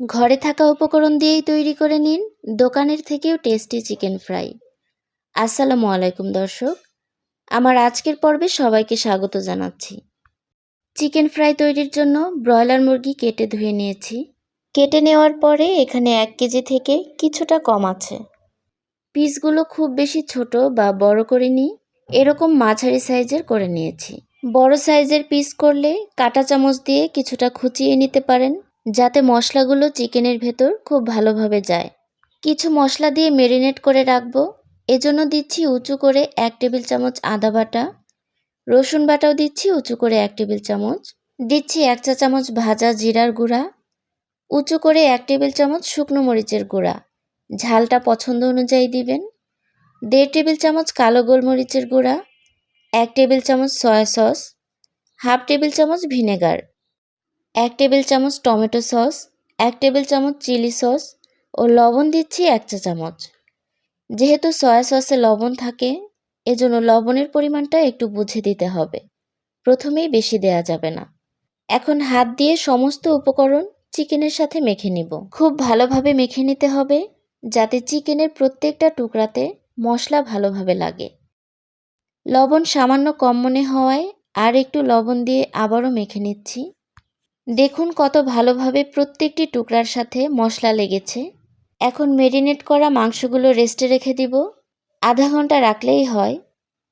ঘরে থাকা উপকরণ দিয়েই তৈরি করে নিন দোকানের থেকেও টেস্টি চিকেন ফ্রাই। আসসালামু আলাইকুম, দর্শক। আমার আজকের পর্বে সবাইকে স্বাগত জানাচ্ছি। চিকেন ফ্রাই তৈরির জন্য ব্রয়লার মুরগি কেটে ধুয়ে নিয়েছি। কেটে নেওয়ার পরে এখানে এক কেজি থেকে কিছুটা কম আছে। পিসগুলো খুব বেশি ছোট বা বড় করিনি এরকম মাঝারি সাইজের করে নিয়েছি। বড় সাইজের পিস করলে কাঁটা চামচ দিয়ে কিছুটা খুঁচিয়ে নিতে পারেন। যাতে মশলাগুলো চিকেনের ভেতর খুব ভালোভাবে যায়। কিছু মশলা দিয়ে মেরিনেট করে রাখব। এজন্য দিচ্ছি উঁচু করে এক টেবিল চামচ আদা বাটা। রসুন বাটাও দিচ্ছি উঁচু করে এক টেবিল চামচ। দিচ্ছি এক চা চামচ ভাজা জিরার গুঁড়া। উঁচু করে এক টেবিল চামচ শুকনো মরিচের গুঁড়া। ঝালটা পছন্দ অনুযায়ী দিবেন। দেড় টেবিল চামচ কালো গোলমরিচের গুঁড়া। এক টেবিল চামচ সয়া সস। হাফ টেবিল চামচ ভিনেগার। এক টেবিল চামচ টমেটো সস, এক টেবিল চামচ চিলি সস ও লবণ দিচ্ছি এক চা চামচ। যেহেতু সয়া সসে লবণ থাকে, এজন্য লবণের পরিমাণটা একটু বুঝে দিতে হবে। প্রথমেই বেশি দেয়া যাবে না। এখন হাত দিয়ে সমস্ত উপকরণ চিকেনের সাথে মেখে নিব। খুব ভালোভাবে মেখে নিতে হবে, যাতে চিকেনের প্রত্যেকটা টুকরাতে মশলা ভালোভাবে লাগে। লবণ সামান্য কম মনে হওয়ায় আর একটু লবণ দিয়ে আবারও মেখে নিচ্ছি। দেখুন কত ভালোভাবে প্রত্যেকটি টুকরার সাথে মশলা লেগেছে। এখন মেরিনেট করা মাংসগুলো রেস্টে রেখে দিব। আধা ঘণ্টা রাখলেই হয়।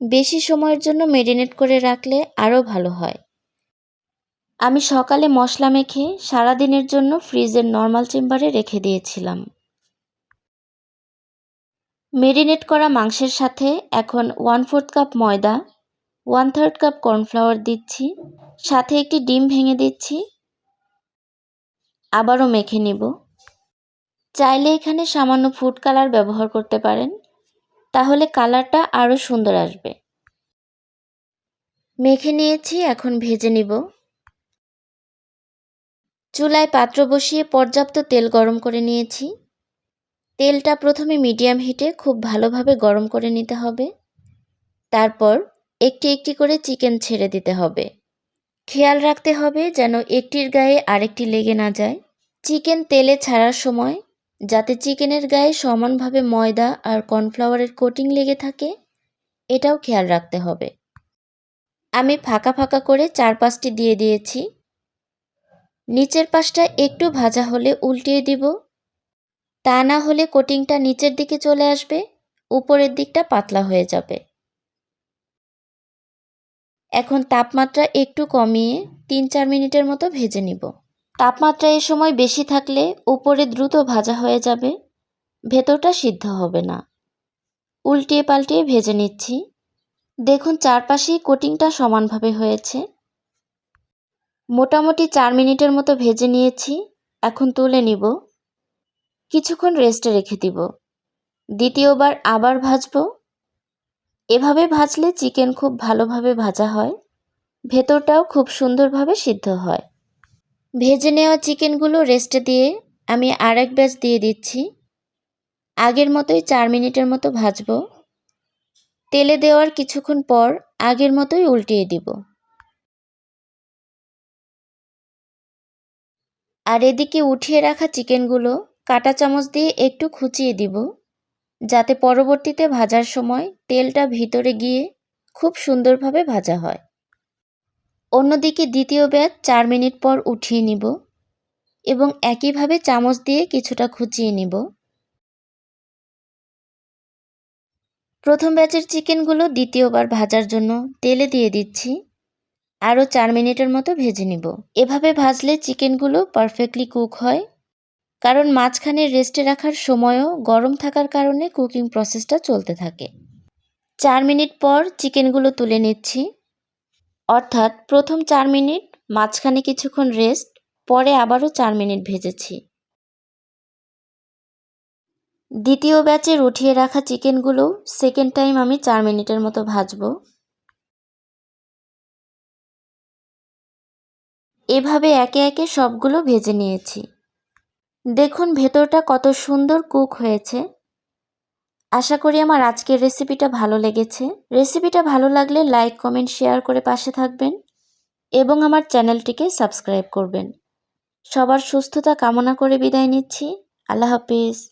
বেশি সময়ের জন্য মেরিনেট করে রাখলে আরও ভালো হয়। আমি সকালে মশলা মেখে সারাদিনের জন্য ফ্রিজের নর্মাল চেম্বারে রেখে দিয়েছিলাম। মেরিনেট করা মাংসের সাথে এখন ওয়ান ফোর্থ কাপ ময়দা ওয়ান থার্ড কাপ কর্নফ্লাওয়ার দিচ্ছি। সাথে একটি ডিম ভেঙে দিচ্ছি। আবারও মেখে নিব। চাইলে এখানে সামান্য ফুড কালার ব্যবহার করতে পারেন। তাহলে কালারটা আরও সুন্দর আসবে। মেখে নিয়েছি, এখন ভেজে নিব। চুলায় পাত্র বসিয়ে পর্যাপ্ত তেল গরম করে নিয়েছি। তেলটা প্রথমে মিডিয়াম হিটে খুব ভালোভাবে গরম করে নিতে হবে। তারপর একটি একটি করে চিকেন ছেড়ে দিতে হবে। খেয়াল রাখতে হবে যেন একটির গায়ে আরেকটি লেগে না যায়। চিকেন তেলে ছাড়ার সময়, যাতে চিকেনের গায়ে সমানভাবে ময়দা আর কর্নফ্লাওয়ারের কোটিং লেগে থাকে, এটাও খেয়াল রাখতে হবে। আমি ফাঁকা ফাঁকা করে চার পাঁচটি দিয়ে দিয়েছি। নিচের পাশটা একটু ভাজা হলে উল্টিয়ে দিব। তা না হলে কোটিংটা নিচের দিকে চলে আসবে, উপরের দিকটা পাতলা হয়ে যাবে। এখন তাপমাত্রা একটু কমিয়ে তিন চার মিনিটের মতো ভেজে নিব। তাপমাত্রা এ সময় বেশি থাকলে উপরে দ্রুত ভাজা হয়ে যাবে। ভেতরটা সিদ্ধ হবে না। উল্টিয়ে পাল্টিয়ে ভেজে নিচ্ছি। দেখুন চারপাশেই কোটিংটা সমানভাবে হয়েছে। মোটামুটি চার মিনিটের মতো ভেজে নিয়েছি। এখন তুলে নিব। কিছুক্ষণ রেস্টে রেখে দিব। দ্বিতীয়বার আবার ভাজবো। এভাবে ভাজলে চিকেন খুব ভালোভাবে ভাজা হয়। ভেতরটাও খুব সুন্দরভাবে সিদ্ধ হয়। ভেজে নেওয়া চিকেনগুলো রেস্টে দিয়ে আমি আরেক ব্যাচ দিয়ে দিচ্ছি। আগের মতোই চার মিনিটের মতো ভাজবো। তেলে দেওয়ার কিছুক্ষণ পর আগের মতোই উল্টিয়ে দিব। আর এদিকে উঠিয়ে রাখা চিকেনগুলো কাটা চামচ দিয়ে একটু খুঁচিয়ে দিব, যাতে পরবর্তীতে ভাজার সময় তেলটা ভিতরে গিয়ে খুব সুন্দরভাবে ভাজা হয়। অন্যদিকে দ্বিতীয় ব্যাচ চার মিনিট পর উঠিয়ে নিব এবং একইভাবে চামচ দিয়ে কিছুটা খুঁচিয়ে নিব। প্রথম ব্যাচের চিকেনগুলো দ্বিতীয়বার ভাজার জন্য তেলে দিয়ে দিচ্ছি। আরও চার মিনিটের মতো ভেজে নিব। এভাবে ভাজলে চিকেনগুলো পারফেক্টলি কুক হয়। কারণ মাঝখানে রেস্টে রাখার সময়ও গরম থাকার কারণে কুকিং প্রসেসটা চলতে থাকে। চার মিনিট পর চিকেনগুলো তুলে নিচ্ছি। অর্থাৎ প্রথম চার মিনিট, মাঝখানে কিছুক্ষণ রেস্ট পরে আবারও চার মিনিট ভেজেছি। দ্বিতীয় ব্যাচের উঠিয়ে রাখা চিকেনগুলো সেকেন্ড টাইম আমি চার মিনিটের মতো ভাজবো। এভাবে একে একে সবগুলো ভেজে নিয়েছি। দেখুন ভেতরটা কত সুন্দর কুক হয়েছে। আশা করি আমার আজকের রেসিপিটা ভালো লেগেছে। রেসিপিটা ভালো লাগলে লাইক কমেন্ট শেয়ার করে পাশে থাকবেন এবং আমার চ্যানেলটিকে সাবস্ক্রাইব করবেন। সবার সুস্থতা কামনা করে বিদায় নিচ্ছি। আল্লাহ হাফিজ।